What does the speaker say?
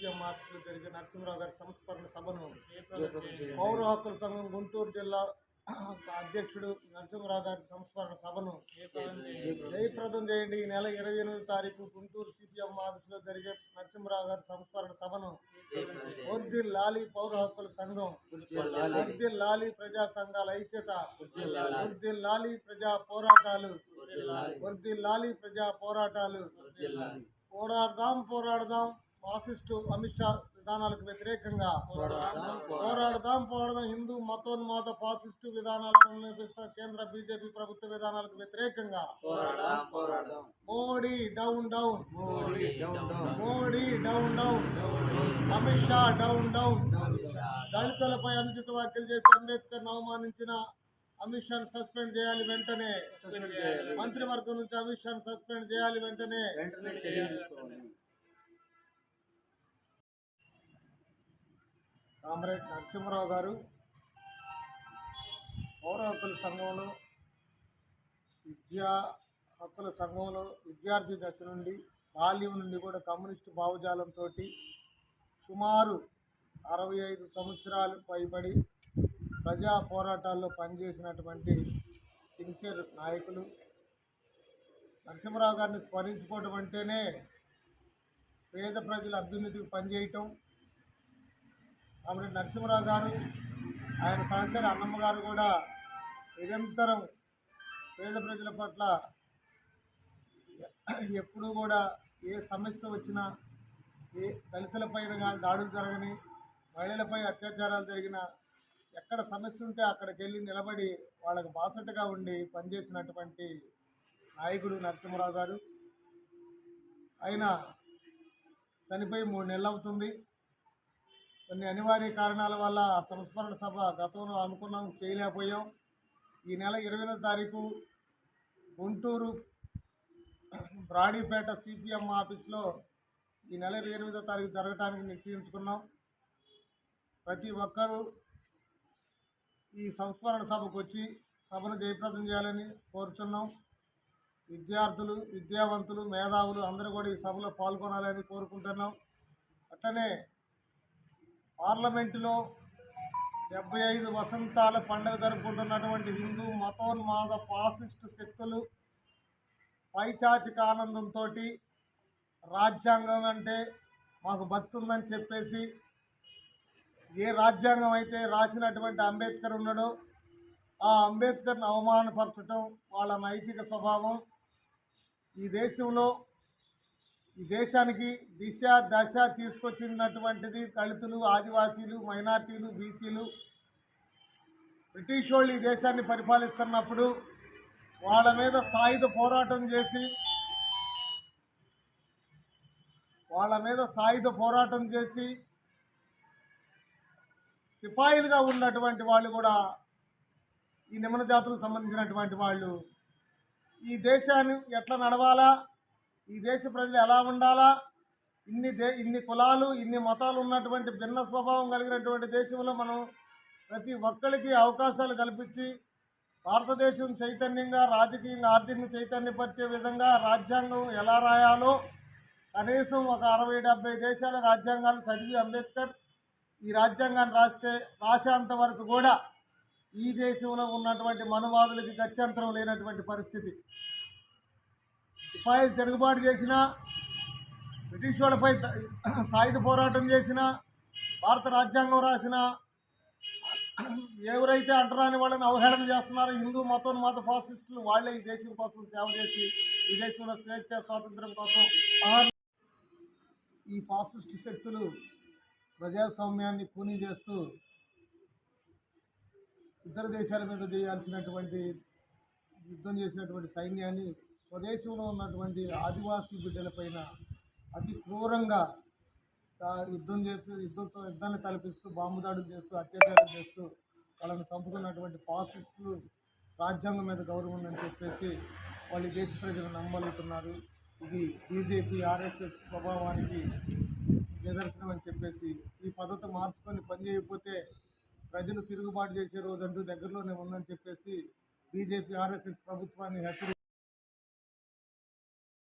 జరిగే నరసింహరావు గారి సంస్మరణ సభను. పౌర హక్కుల సంఘం గుంటూరు జిల్లా అధ్యక్షుడు నరసింహరావు గారి సంస్మరణ సభను జయప్రదం చేయండి ఈ నెల ఇరవై ఎనిమిది తారీఖు గుంటూరు సిపిఎం ఆఫీసులో జరిగే నరసింహరావు గారి సంస్మరణ సభను వర్ది లాలి పౌర హక్కుల సంఘం వర్ధిల్లాలి. వర్ది లాలి ప్రజా సంఘాల ఐక్యత. వర్ది లాలి ప్రజా పోరాటాలు వర్ధిల్లాలి. వర్ది లాలి ప్రజా పోరాటాలు. పోరాడదాం పోరాడదాం ఫాసిస్టు అమిత్ షా విధానాలకు వ్యతిరేకంగా పోరాడదాం, పోరాడదాం. హిందూ మతోన్మాద ఫాసిస్టు విధానాలను నిర్మిస్తున్న కేంద్ర బీజేపీ ప్రభుత్వ విధానాలకు వ్యతిరేకంగా. Modi down down. Modi down down. Amit Shah down down. దళితులపై అనుచిత వ్యాఖ్యలు చేసి అంబేద్కర్ అవమానించిన అమిత్ షాను సస్పెండ్ చేయాలి వెంటనే. మంత్రివర్గం నుంచి అమిత్ షాను సస్పెండ్ చేయాలి వెంటనే. కామ్రేడ్ నరసింహరావు గారు పౌర హక్కుల సంఘంలో విద్యా హక్కుల సంఘంలో విద్యార్థి దశ నుండి బాల్యం నుండి కూడా కమ్యూనిస్టు భావజాలంతో సుమారు అరవై ఐదు సంవత్సరాలు పైబడి ప్రజా పోరాటాల్లో పనిచేసినటువంటి సిన్సియర్ నాయకులు. నరసింహరావు గారిని స్మరించుకోవడం అంటేనే పేద ప్రజల అభ్యున్నతికి పనిచేయటం కాబట్టి నరసింహరావు గారు ఆయన సహచర అన్నమ్మ గారు కూడా నిరంతరం పేద ప్రజల పట్ల ఎప్పుడూ కూడా ఏ సమస్య వచ్చినా ఏ దళితులపైన కానీ దాడులు జరగని మహిళలపై అత్యాచారాలు జరిగిన ఎక్కడ సమస్య ఉంటే అక్కడికి వెళ్ళి నిలబడి వాళ్ళకు బాసటగా ఉండి పనిచేసినటువంటి నాయకుడు నరసింహరావు గారు. ఆయన చనిపోయి మూడు నెలలు అవుతుంది. కొన్ని అనివార్య కారణాల వల్ల సంస్మరణ సభ గతంలో అనుకున్నాం చేయలేకపోయాం. ఈ నెల ఇరవై తారీఖు గుంటూరు బ్రాడీపేట సిపిఎం ఆఫీస్లో ఈ నెల ఇరవై ఎనిమిదో తారీఖు జరగటానికి నిశ్చయించుకున్నాం. ప్రతి ఒక్కరూ ఈ సంస్మరణ సభకు వచ్చి సభను జయప్రదం చేయాలని కోరుచున్నాం. విద్యార్థులు విద్యావంతులు మేధావులు అందరూ కూడా ఈ సభలో పాల్గొనాలని కోరుకుంటున్నాం. అట్లనే పార్లమెంటులో డెబ్బై ఐదు వసంతాల పండుగ జరుపుకుంటున్నటువంటి హిందూ మతోన్మాద ఫాసిస్ట్ శక్తులు పైచాచిక ఆనందంతో రాజ్యాంగం అంటే మాకు భక్తి చెప్పేసి ఏ రాజ్యాంగం అయితే రాసినటువంటి అంబేద్కర్ ఉన్నాడో ఆ అంబేద్కర్ని అవమానపరచడం వాళ్ళ నైతిక స్వభావం ఈ దేశంలో ఈ దేశానికి దిశ దశ తీసుకొచ్చినటువంటిది దళితులు ఆదివాసీలు మైనార్టీలు బీసీలు. బ్రిటిష్ వాళ్ళు ఈ దేశాన్ని పరిపాలిస్తున్నప్పుడు వాళ్ళ మీద సాయుధ పోరాటం చేసి వాళ్ళ మీద సాయుధ పోరాటం చేసి సిపాయిలుగా ఉన్నటువంటి వాళ్ళు కూడా ఈ నిమ్మన జాతులకు సంబంధించినటువంటి వాళ్ళు ఈ దేశాన్ని ఎట్లా నడవాలా? ఈ దేశ ప్రజలు ఎలా ఉండాలా? ఇన్ని దే ఇన్ని కులాలు ఇన్ని మతాలు ఉన్నటువంటి భిన్న స్వభావం కలిగినటువంటి దేశంలో మనం ప్రతి ఒక్కరికి అవకాశాలు కల్పించి భారతదేశం చైతన్యంగా రాజకీయంగా ఆర్థికంగా చైతన్యపరిచే విధంగా రాజ్యాంగం ఎలా రాయాలో కనీసం ఒక అరవై డెబ్బై దేశాల రాజ్యాంగాలు చదివి అంబేద్కర్ ఈ రాజ్యాంగాన్ని రాస్తే రాసేంత వరకు కూడా ఈ దేశంలో ఉన్నటువంటి మనువాదులకి గత్యంతరం లేనటువంటి పరిస్థితి. సిపాయిలు తిరుగుబాటు చేసిన బ్రిటిష్ వాళ్ళపై సాయుధ పోరాటం చేసిన భారత రాజ్యాంగం రాసిన ఎవరైతే అంటరాని వాళ్ళని అవహేళన చేస్తున్నారో హిందూ మతోన్మాద ఫాసిస్టులు వాళ్ళే ఈ దేశం కోసం సేవ చేసి ఈ దేశంలో స్వేచ్ఛ స్వాతంత్రం కోసం ఈ ఫాసిస్ట్ శక్తులు ప్రజాస్వామ్యాన్ని కూనీ చేస్తూ ఇతర దేశాల మీద చేయాల్సినటువంటి యుద్ధం చేసినటువంటి సైన్యాన్ని స్వదేశంలో ఉన్నటువంటి ఆదివాసీ బిడ్డలపైన అతి క్రూరంగా యుద్ధం చేస్తూ యుద్ధంతో యుద్ధాన్ని తలపిస్తూ బాంబు దాడులు చేస్తూ అత్యాచారం చేస్తూ వాళ్ళని చంపుతున్నటువంటి ఫాసిస్టులు రాజ్యాంగం మీద గౌరవం ఉందని చెప్పేసి వాళ్ళు దేశ ప్రజలు నమ్మలుతున్నారు ఇది బీజేపీ ఆర్ఎస్ఎస్ ప్రభావానికి నిదర్శనం అని చెప్పేసి ఈ పద్ధతి మార్చుకొని పనిచేయకపోతే ప్రజలు తిరుగుబాటు చేసే రోజంటూ దగ్గరలోనే ఉందని చెప్పేసి బీజేపీ ఆర్ఎస్ఎస్ ప్రభుత్వాన్ని హెచ్చరి